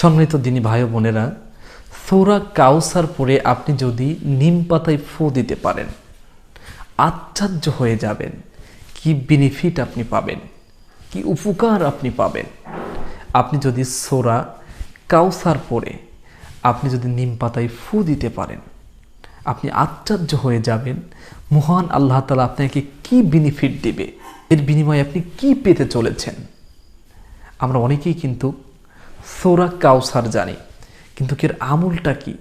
সম্মানিত দিনী ভাই বোনেরা, সৌরা কাউসার পরে আপনি যদি নিম পাতায় ফু দিতে পারেন, আশ্চর্য হয়ে যাবেন। কি বেনিফিট আপনি পাবেন? কি উপকার আপনি পাবেন? আপনি যদি সোরা কাউসার পরে আপনি যদি নিম পাতায় ফু দিতে পারেন, আপনি আশ্চর্য হয়ে যাবেন। মহান আল্লাহ তালা আপনাকে কি বেনিফিট দেবে? এর বিনিময়ে আপনি কি পেতে চলেছেন? আমরা অনেকেই কিন্তু সোরা কাউসার জানি, কিন্তু এর আমলটা কি?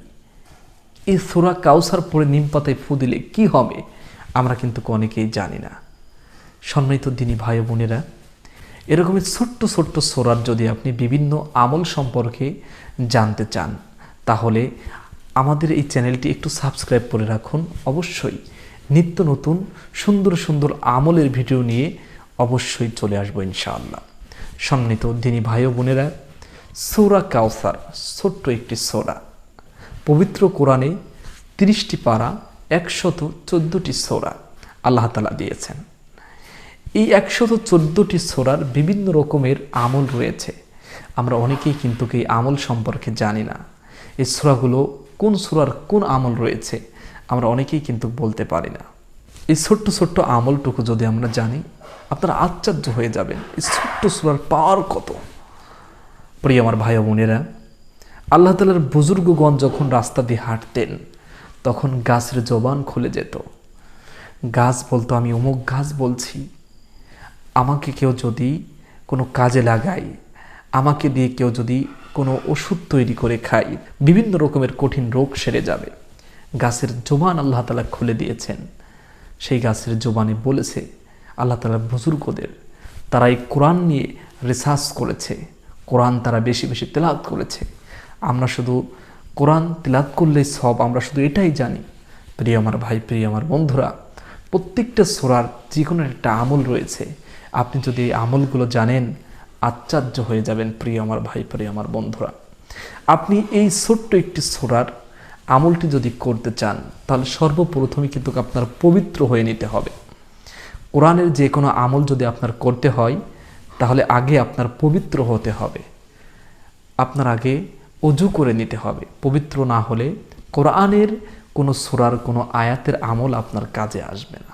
এই সোরা কাউসার পরে নিম পাতায় ফু দিলে কি হবে? আমরা কিন্তু অনেকেই জানি না। সম্মানিত দিনী ভাই বোনেরা এরকমই ছোট্ট ছোট্ট সোরার যদি আপনি বিভিন্ন আমল সম্পর্কে জানতে চান, তাহলে আমাদের এই চ্যানেলটি একটু সাবস্ক্রাইব করে রাখুন। অবশ্যই নিত্য নতুন সুন্দর সুন্দর আমলের ভিডিও নিয়ে অবশ্যই চলে আসব ইনশাআল্লাহ। সম্মানিত দিনী ভাই বোনেরা সৌরা কাউসার, ছোট্ট একটি সোরা। পবিত্র কোরআনে তিরিশটি পারা, একশত চোদ্দোটি সোরা আল্লাহ তালা দিয়েছেন। এই একশত চোদ্দোটি সোরার বিভিন্ন রকমের আমল রয়েছে। আমরা অনেকেই কিন্তু এই আমল সম্পর্কে জানি না। এই সোরাগুলো কোন সোরার কোন আমল রয়েছে, আমরা অনেকেই কিন্তু বলতে পারি না। এই ছোট্ট ছোট্ট আমলটুকু যদি আমরা জানি, আপনারা আশ্চর্য হয়ে যাবেন, এই ছোট্ট সোরার পাওয়ার কত? প্রিয় আমার ভাই বোনেরা, আল্লাহ তালার বুজুর্গগণ যখন রাস্তা দিয়ে হাঁটতেন, তখন গাছের জবান খুলে যেত। গাছ বলতো, আমি অমুক গাছ বলছি, আমাকে কেউ যদি কোনো কাজে লাগায়, আমাকে দিয়ে কেউ যদি কোনো ওষুধ তৈরি করে খায়, বিভিন্ন রকমের কঠিন রোগ সেরে যাবে। গাছের জোবান আল্লাহ তালা খুলে দিয়েছেন। সেই গাছের জোবানে বলেছে, আল্লাহ তালা বুজুর্গদের, তারা এই কোরআন নিয়ে রিসার্চ করেছে। কোরআন তারা বেশি বেশি তেলাত করেছে। আমরা শুধু কোরআন তেলাত করলেই সব, আমরা শুধু এটাই জানি। প্রিয় আমার ভাই, প্রিয় আমার বন্ধুরা, প্রত্যেকটা সোরার যে কোনো একটা আমল রয়েছে। আপনি যদি এই আমলগুলো জানেন, আশ্চর্য হয়ে যাবেন প্রিয় আমার ভাই, প্রিয় আমার বন্ধুরা। আপনি এই ছোট্ট একটি সোরার আমলটি যদি করতে চান, তাহলে সর্বপ্রথমে কিন্তু আপনার পবিত্র হয়ে নিতে হবে। কোরআনের যে কোনো আমল যদি আপনার করতে হয় তাহলে আগে আপনার পবিত্র হতে হবে। আপনার আগে অজু করে নিতে হবে। পবিত্র না হলে কোরআনের কোনো সুরার, কোনো আয়াতের আমল আপনার কাজে আসবে না।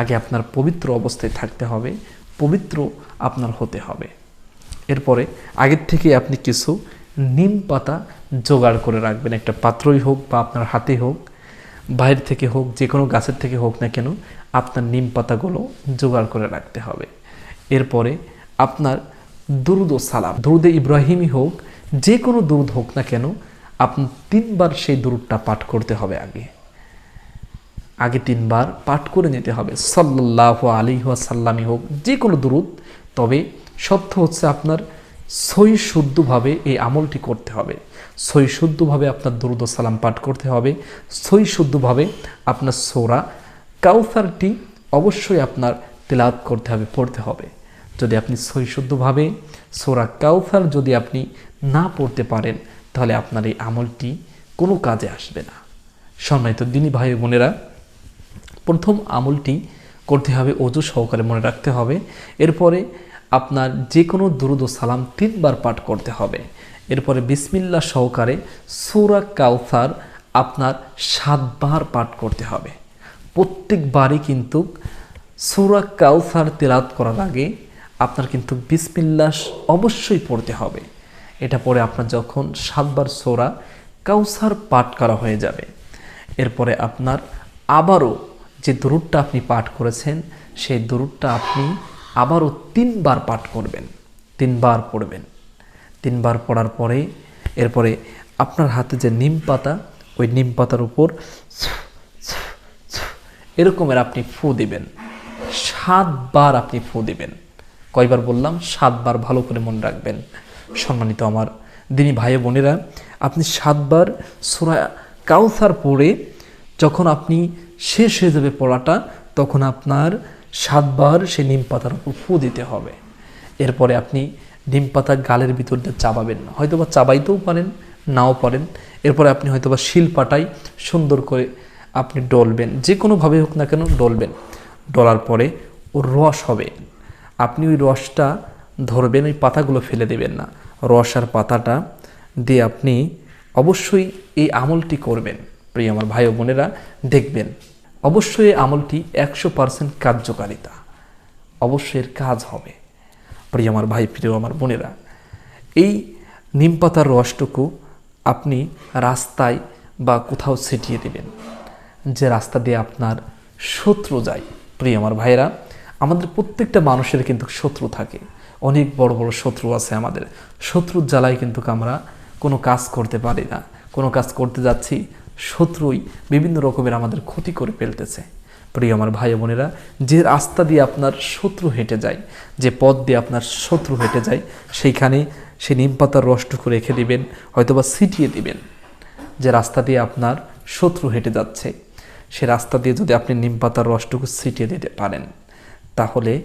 আগে আপনার পবিত্র অবস্থায় থাকতে হবে, পবিত্র আপনার হতে হবে। এরপরে আগের থেকে আপনি কিছু নিম পাতা জোগাড় করে রাখবেন। একটা পাত্রই হোক বা আপনার হাতে হোক, বাইরে থেকে হোক, যে কোনো গাছের থেকে হোক না কেন, আপনার নিম পাতাগুলো জোগাড় করে রাখতে হবে। এরপরে আপনার দুরুদ ও সালাম। দুরুদে ইব্রাহিমই হোক, যে কোনো দুরুদ হোক না কেন আপনার তিনবার সেই দুরুদটা পাঠ করতে হবে আগে। আগে তিনবার পাঠ করে নিতে হবে। সাল্লাহ আলী সাল্লামি হোক, যে কোনো দুরুদ, তবে সত্য হচ্ছে আপনার সই শুদ্ধভাবে এই আমলটি করতে হবে। সই শুদ্ধভাবে আপনার দুরুদ সালাম পাঠ করতে হবে। সই শুদ্ধভাবে আপনার সোরা কাউসারটি অবশ্যই আপনার তেলাওয়াত করতে হবে, পড়তে হবে। যদি আপনি সই শুদ্ধভাবে সোরা কাউসার যদি আপনি না পড়তে পারেন, তাহলে আপনার এই আমলটি কোনো কাজে আসবে না। সম্মানিত দিনী ভাই বোনেরা, প্রথম আমলটি করতে হবে, অজু সহকারে মনে রাখতে হবে। এরপরে আপনার যে কোনো দুরুদ সালাম তিনবার পাঠ করতে হবে। এরপরে বিসমিল্লা সহকারে সৌরা কাউসার আপনার সাতবার পাঠ করতে হবে। প্রত্যেকবারই কিন্তু সৌরা কাউসার তেলাত করার আগে আপনার কিন্তু বিসমিল্লাস অবশ্যই পড়তে হবে। এটা পরে আপনার যখন সাতবার সোরা কাউসার পাঠ করা হয়ে যাবে। এরপরে আপনার আবারও যে দরুদটা আপনি পাঠ করেছেন, সেই দরুদটা আপনি আবারও তিনবার পাঠ করবেন। তিনবার পড়বেন। তিনবার পড়ার পরে এরপরে আপনার হাতে যে নিম পাতা, ওই নিম পাতার উপর এরকমের আপনি ফু দিবেন। সাতবার আপনি ফু দিবেন। কয়বার বললাম, সাতবার ভালো করে মনে রাখবেন। সম্মানিত আমার দিনী ভাই বোনেরা, আপনি সাতবার সুরা কাউসার পড়ে যখন আপনি শেষ হয়ে যাবে পড়াটা, তখন আপনার সাতবার সে নিম পাতার উপর ফু দিতে হবে। এরপরে আপনি নিম পাতা গালের ভিতর দিয়ে চাবাবেন। হয়তো বা চাবাইতেও পারেন, নাও পারেন। এরপরে আপনি হয়তো বা শিল পাটাই সুন্দর করে আপনি ডলবেন। যে কোনোভাবে হোক না কেন ডলবেন। ডলার পরে ওর রস হবে। আপনি ওই রসটা ধরবেন, ওই পাতাগুলো ফেলে দেবেন না। রস আর পাতাটা দিয়ে আপনি অবশ্যই এই আমলটি করবেন। প্রিয় আমার ভাই বোনেরা, দেখবেন, অবশ্যই আমলটি একশো পার্সেন্ট কার্যকারিতা। অবশ্যই এর কাজ হবে। প্রিয় আমার ভাই, প্রিয় আমার বোনেরা, এই নিম পাতার রসটুকু আপনি রাস্তায় বা কোথাও ছিটিয়ে দিবেন। যে রাস্তা দিয়ে আপনার শত্রু যায়। প্রিয় আমার ভাইয়েরা আমাদের প্রত্যেকটা মানুষের কিন্তু শত্রু থাকে। অনেক বড় বড় শত্রু আছে আমাদের। শত্রুর জ্বালায় কিন্তু আমরা কোনো কাজ করতে পারি না। কোনো কাজ করতে যাচ্ছি, শত্রুই বিভিন্ন রকমের আমাদের ক্ষতি করে ফেলতেছে। প্রিয় আমার ভাই বোনেরা, যে রাস্তা দিয়ে আপনার শত্রু হেঁটে যায়, যে পথ দিয়ে আপনার শত্রু হেঁটে যায়, সেইখানে সে নিম পাতার রসটুকু রেখে দিবেন, হয়তোবা ছিটিয়ে দিবেন। যে রাস্তা দিয়ে আপনার শত্রু হেঁটে যাচ্ছে, সে রাস্তা দিয়ে যদি আপনি নিম পাতার রসটুকু ছিটিয়ে দিতে পারেন। তাহলে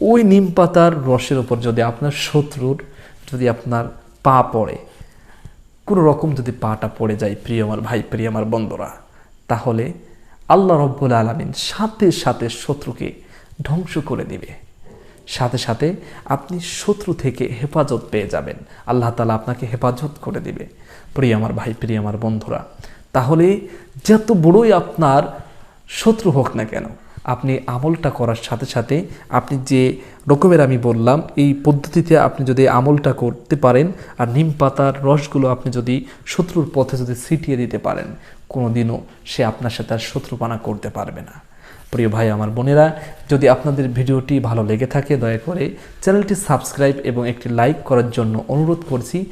ওই নিম পাতার রসের উপর যদি আপনার শত্রুর যদি আপনার পা পড়ে, কোনো রকম যদি পাটা পড়ে যায় প্রিয় আমার ভাই, প্রিয় আমার বন্ধুরা, তাহলে আল্লাহ রব্বুল আলমিন সাথে সাথে শত্রুকে ধ্বংস করে দিবে। সাথে সাথে আপনি শত্রু থেকে হেফাজত পেয়ে যাবেন। আল্লাহ তালা আপনাকে হেফাজত করে দিবে। প্রিয় আমার ভাই, প্রিয় আমার বন্ধুরা, তাহলে যত বড়ই আপনার শত্রু হোক না কেন আপনি আমলটা করার সাথে সাথে আপনি যে রকমের আমি বললাম, এই পদ্ধতিতে আপনি যদি আমলটা করতে পারেন আর নিম পাতার রসগুলো আপনি যদি শত্রুর পথে যদি ছিটিয়ে দিতে পারেন, কোনোদিনও সে আপনার সাথে আর শত্রুপানা করতে পারবে না। প্রিয় ভাই, আমার বোনেরা, যদি আপনাদের ভিডিওটি ভালো লেগে থাকে, দয়া করে চ্যানেলটি সাবস্ক্রাইব এবং একটি লাইক করার জন্য অনুরোধ করছি।